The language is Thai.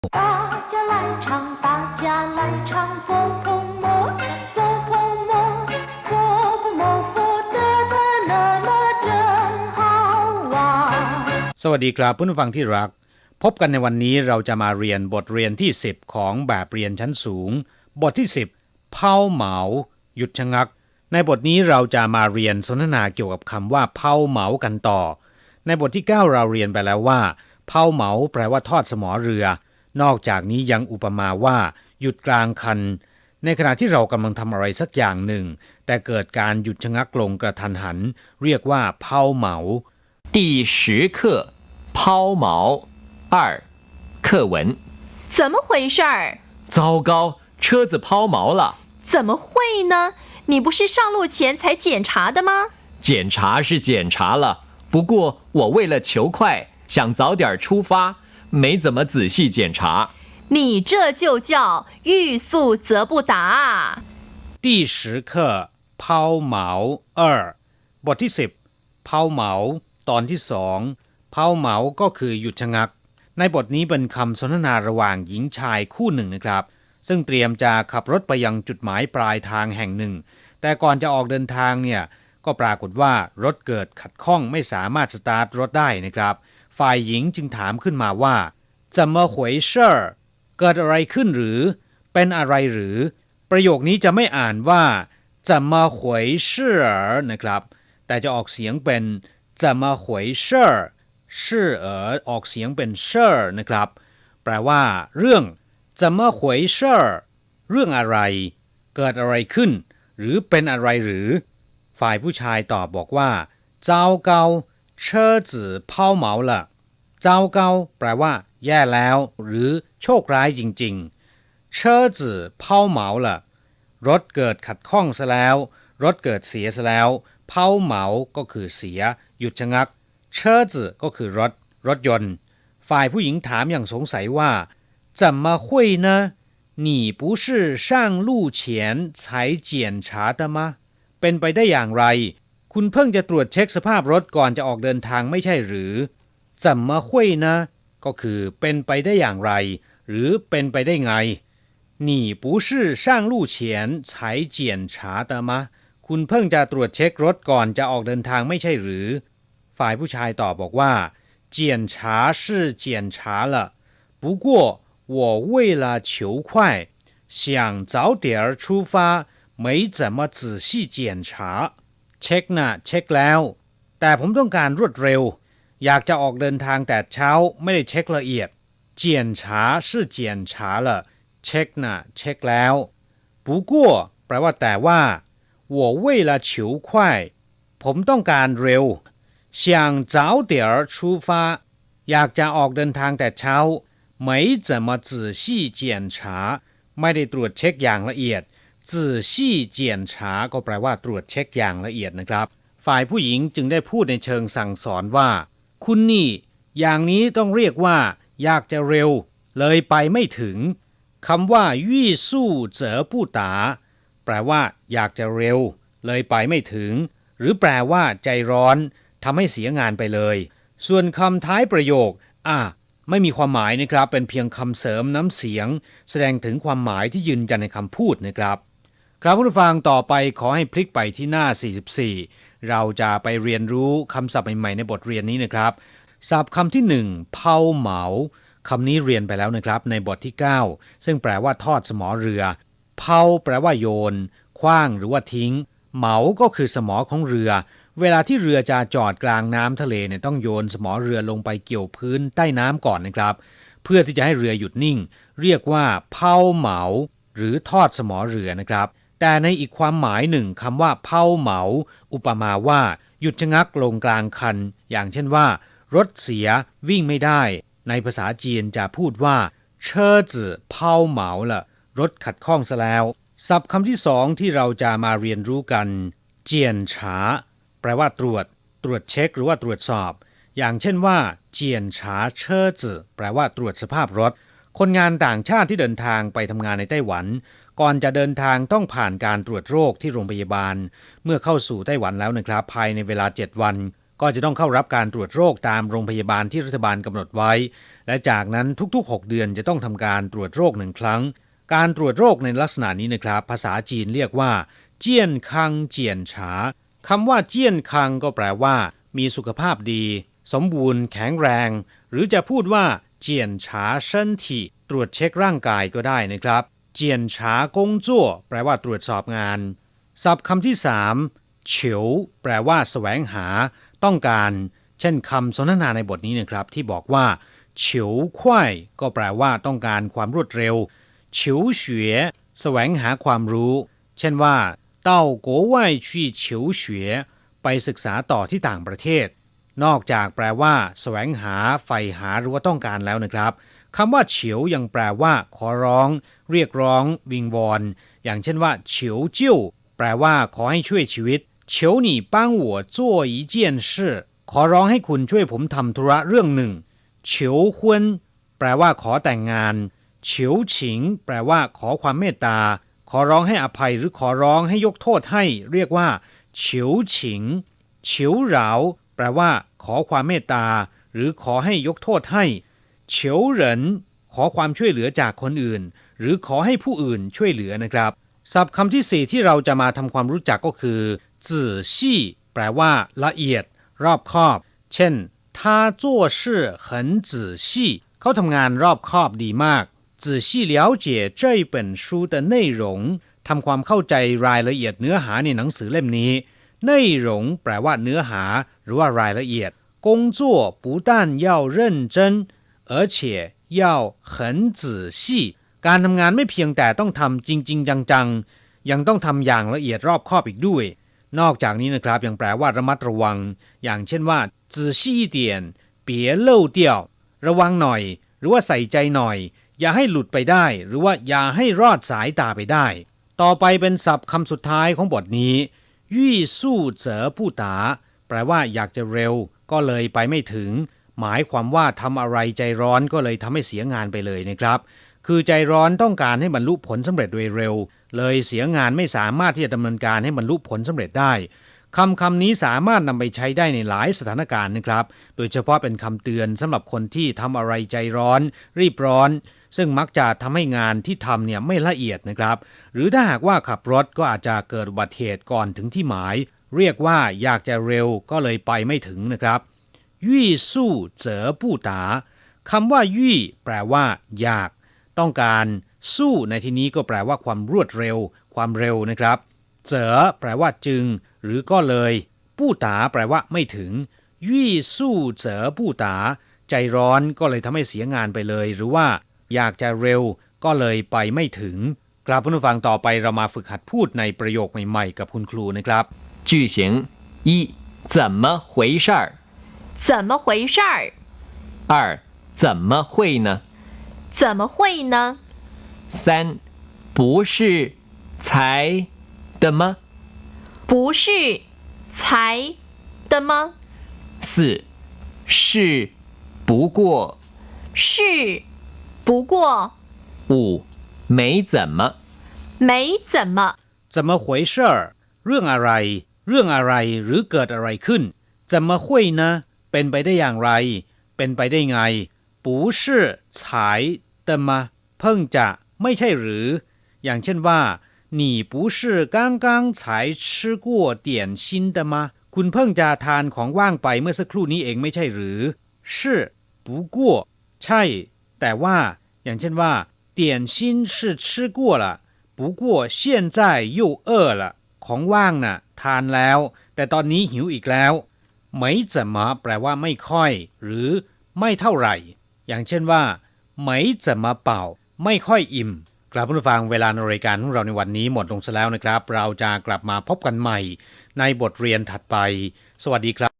大家来唱，大家来唱，佛婆摩，佛婆摩，佛婆摩，佛得得那么真好玩。 สวัสดีครับผู้ฟังที่รัก พบกันในวันนี้เราจะมาเรียนบทเรียนที่ 10 ของแบบเรียนชั้นสูง บทที่ 10 เผาเหมา หยุดชะงัก ในบทนี้เราจะมาเรียนสนทนาเกี่ยวกับคำว่าเผาเหมากันต่อ ในบทที่ 9 เราเรียนไปแล้วว่าเผาเหมาแปลว่าทอดสมอเรือ นอกจากนี้ยังอุปมาว่า หยุดกลางคัน ในขณะที่เรากำลังทำอะไรสักอย่างหนึ่ง แต่เกิดการหยุดชะงักลงกระทันหัน เรียกว่าเผาเหมา 第十课抛锚二课文。怎么回事儿？糟糕，车子抛锚了。怎么会呢？你不是上路前才检查的吗？检查是检查了，不过我为了求快，想早点出发， 没怎么仔细检查。你这就叫欲速则不达。第十课เผาเหมา二บทที่สิบเผาเหมา ตอนที่สองเผาเหมาก็คือหยุดชะงัก ในบทนี้เป็นคำสนทนาระหว่างหญิงชายคู่หนึ่งนะครับ ซึ่งเตรียมจะขับรถไปยังจุดหมายปลายทางแห่งหนึ่ง แต่ก่อนจะออกเดินทางเนี่ยก็ปรากฏว่ารถเกิดขัดข้องไม่สามารถสตาร์ทรถได้นะครับ ฝ่ายหญิงจึงถามขึ้นมาว่าจะมาหวยเชอร์เกิดอะไรขึ้นหรือ เป็นอะไรหรือ ประโยคนี้จะไม่อ่านว่าจะมาหวยเชอร์นะครับ แต่จะออกเสียงเป็นจะมาหวยเชอร์ชื่อเออออกเสียงเป็นเชอร์นะครับ แปลว่า เรื่องจะมาหวยเชอร์เรื่องอะไร เกิดอะไรขึ้น หรือเป็นอะไรหรือ ฝ่ายผู้ชายตอบบอกว่า เจ้าเกา 车子抛锚了糟糕แปลว่า แย่แล้ว หรือโชคร้ายจริงๆ车子抛锚了รถเกิดขัดข้องซะแล้ว รถเกิดเสียซะแล้วเผาเหมาก็คือเสีย หยุดชะงักเชอจืก็คือรถ รถยนต์ ฝ่ายผู้หญิงถามอย่างสงสัยว่า怎么会呢你不是上路前才检查的吗เป็นไปได้อย่างไร คุณเพิ่งจะตรวจเช็คสภาพรถก่อนจะออกเดินทางไม่ใช่หรือ怎么会呢ก็คือเป็นไปได้อย่างไร หรือเป็นไปได้ไง 你不是上路前才检查的吗คุณเพิ่งจะตรวจเช็ครถก่อนจะออกเดินทางไม่ใช่หรือ ฝ่ายผู้ชายตอบบอกว่า检查是检查了不过我为了求快想早点儿出发没怎么仔细检查 เช็คนะเช็คแล้ว แต่ผมต้องการรวดเร็ว อยากจะออกเดินทางแต่เช้าไม่ได้เช็คละเอียด检查是检查了เช็คนะเช็คแล้ว不过แปลว่าแต่ว่า我为了求快ผมต้องการเร็ว想早点儿出发อยากจะออกเดินทางแต่เช้า没怎么仔细检查ไม่ได้ตรวจเช็คอย่างละเอียด จื่อซี่เจียนช้าก็แปลว่าตรวจเช็คอย่างละเอียดนะครับ ฝ่ายผู้หญิงจึงได้พูดในเชิงสั่งสอนว่า คุณนี่ อย่างนี้ต้องเรียกว่า อยากจะเร็ว เลยไปไม่ถึงคำว่ายี่สู้เจ๋อผู้ตา แปลว่า อยากจะเร็ว เลยไปไม่ถึง หรือแปลว่า ใจร้อนทำให้เสียงานไปเลย ส่วนคำท้ายประโยค อะไม่มีความหมายนะครับ เป็นเพียงคำเสริมน้ำเสียง แสดงถึงความหมายที่ยืนยันในคำพูดนะครับ ครับผู้ฟังต่อไปขอให้พลิกไปที่หน้า 44 เราจะไปเรียนรู้คำศัพท์ใหม่ๆในบทเรียนนี้นะครับ ศัพท์คำที่หนึ่งเผาเหมาคำนี้เรียนไปแล้วนะครับในบทที่ 9 ซึ่งแปลว่าทอดสมอเรือ เผาแปลว่าโยน คว้างหรือว่าทิ้ง เหมาก็คือสมอของเรือ เวลาที่เรือจะจอดกลางน้ำทะเลเนี่ยต้องโยนสมอเรือลงไปเกี่ยวพื้นใต้น้ำก่อนนะครับ เพื่อที่จะให้เรือหยุดนิ่ง เรียกว่าเผาเหมา หรือทอดสมอเรือนะครับ แต่ในอีกความหมายหนึ่งคำว่าเผาเหมา อุปมาว่า หยุดชะงักลงกลางคัน อย่างเช่นว่า รถเสียวิ่งไม่ได้ ในภาษาจีนจะพูดว่าเชอจื่อเผาเหมาละรถขัดข้องซะแล้ว ศัพท์คำที่สองที่เราจะมาเรียนรู้กัน เจียนฉา แปลว่าตรวจ ตรวจเช็คหรือว่าตรวจสอบ อย่างเช่นว่าเจียนฉาเชอจื่อแปลว่าตรวจสภาพรถ คนงานต่างชาติที่เดินทางไปทำงานในไต้หวัน ก่อนจะเดินทางต้องผ่านการตรวจโรคที่โรงพยาบาล เมื่อเข้าสู่ไต้หวันแล้วนะครับ ภายในเวลา 7 วัน ก็จะต้องเข้ารับการตรวจโรคตามโรงพยาบาลที่รัฐบาลกำหนดไว้ และจากนั้นทุกๆ 6 เดือนจะต้องทำการตรวจโรคหนึ่งครั้ง การตรวจโรคในลักษณะนี้นะครับ ภาษาจีนเรียกว่า เจียนคังเจียนฉาคำว่าเจียนคังก็แปลว่า มีสุขภาพดี สมบูรณ์ แข็งแรง หรือจะพูดว่าเจียนฉาเชินทีตรวจเช็คร่างกายก็ได้นะครับ เจียนฉากงจั่วแปลว่าตรวจสอบงาน ศัพท์คำที่สามเฉียวแปลว่าสแสวงหา ต้องการ เช่นคำสนทนาในบทนี้นะครับ ที่บอกว่าเฉียวไข่ก็แปลว่าต้องการความรวดเร็วเฉียวเฉวยสแสวงหาความรู้ เช่นว่าเต้าโกวายชี่เฉียวเฉวยไปศึกษาต่อที่ต่างประเทศ นอกจากแปลว่าสแสวงหาใฝ่หาหรือว่าต้องการแล้วนะครับ คำว่าเฉียวยังแปลว่า ขอร้อง เรียกร้อง วิงวอน อย่างเช่นว่าเฉียวจิ้วแปลว่า ขอให้ช่วยชีวิตเฉียวหนี่ป้างหัวจั่วอีเจียนชื่อขอร้องให้คุณช่วยผมทำธุระเรื่องหนึ่งเฉียวฮวนแปลว่าขอแต่งงานเฉียวฉิง แปลว่าขอความเมตตา ขอร้องให้อภัยหรือขอร้องให้ยกโทษให้ เรียกว่าเฉียวฉิงเฉียวเหลาแปลว่า ขอความเมตตา หรือขอให้ยกโทษให้ เฉียวเหรินขอความช่วยเหลือจากคนอื่น หรือขอให้ผู้อื่นช่วยเหลือนะครับ ศัพท์คำที่สี่ที่เราจะมาทำความรู้จักก็คือจื่อชี่แปลว่า ละเอียด รอบคอบ เช่น他做事很仔细เขาทำงานรอบคอบดีมาก仔细了解这本书的内容ทำความเข้าใจรายละเอียดเนื้อหาในหนังสือเล่มนี้内容แปลว่าเนื้อหา หรือว่ารายละเอียด工作不但要认真 而且要很仔细การทำงานไม่เพียงแต่ต้องทำจริง ๆ จังๆ ยังต้องทำอย่างละเอียดรอบคอบอีกด้วย นอกจากนี้นะครับยังแปลว่าระมัดระวัง อย่างเช่นว่า仔细一点别漏掉ระวังหน่อย หรือว่าใส่ใจหน่อย อย่าให้หลุดไปได้ หรือว่าอย่าให้รอดสายตาไปได้ ต่อไปเป็นศัพท์คำสุดท้ายของบทนี้ยี่สู้เจอผู้ตา แปลว่าอยากจะเร็ว ก็เลยไปไม่ถึง หมายความว่าทำอะไรใจร้อนก็เลยทำให้เสียงานไปเลยนะครับ คือใจร้อนต้องการให้บรรลุผลสำเร็จโดยเร็ว เลยเสียงานไม่สามารถที่จะดำเนินการให้บรรลุผลสำเร็จได้คำคำนี้สามารถนำไปใช้ได้ในหลายสถานการณ์นะครับ โดยเฉพาะเป็นคำเตือนสำหรับคนที่ทำอะไรใจร้อน รีบร้อน ซึ่งมักจะทำให้งานที่ทำเนี่ยไม่ละเอียดนะครับ หรือถ้าหากว่าขับรถก็อาจจะเกิดอุบัติเหตุก่อนถึงที่หมาย เรียกว่าอยากจะเร็วก็เลยไปไม่ถึงนะครับ ยี่สู้เจอผู้ตาคำว่ายี่แปลว่า อยาก ต้องการสู้ในที่นี้ก็แปลว่าความรวดเร็ว ความเร็วนะครับ เจอแปลว่าจึง หรือก็เลย ผู้ตาแปลว่าไม่ถึง ยี่สู้เจอผู้ตา ใจร้อนก็เลยทำให้เสียงานไปเลย หรือว่า อยากจะเร็วก็เลยไปไม่ถึง กลับผู้ฟังต่อไปเรามาฝึกหัดพูดในประโยคใหม่ๆ กับคุณครูนะครับ 句型一怎么回事儿？ 怎么回事儿？二怎么会呢？怎么会呢？三不是才的吗？不是才的吗？四是不过是不过五没怎么没怎么จะมาหวยเช่อเรื่องอะไร เรื่องอะไรหรือเกิดอะไรขึ้น จะมาคุยนะ เป็นไปได้อย่างไร เป็นไปได้ไง不是才的吗เพิ่งจะไม่ใช่หรือ อย่างเช่นว่า你不是刚刚才吃过点心的吗คุณเพิ่งจะทานของว่างไปเมื่อสักครู่นี้เองไม่ใช่หรือ是不过ใช่ แต่ว่า อย่างเช่นว่า点心是吃过了不过现在又饿了ของว่างน่ะ ทานแล้ว แต่ตอนนี้หิวอีกแล้ว ไม่จะมาแปลว่าไม่ค่อย หรือไม่เท่าไหร่ อย่างเช่นว่าไม่จะมาเป่า ไม่ค่อยอิ่มกลับผู้ฟังเวลาในรายการของเราในวันนี้หมดลงซะแล้วนะครับ เราจะกลับมาพบกันใหม่ ในบทเรียนถัดไป สวัสดีครับ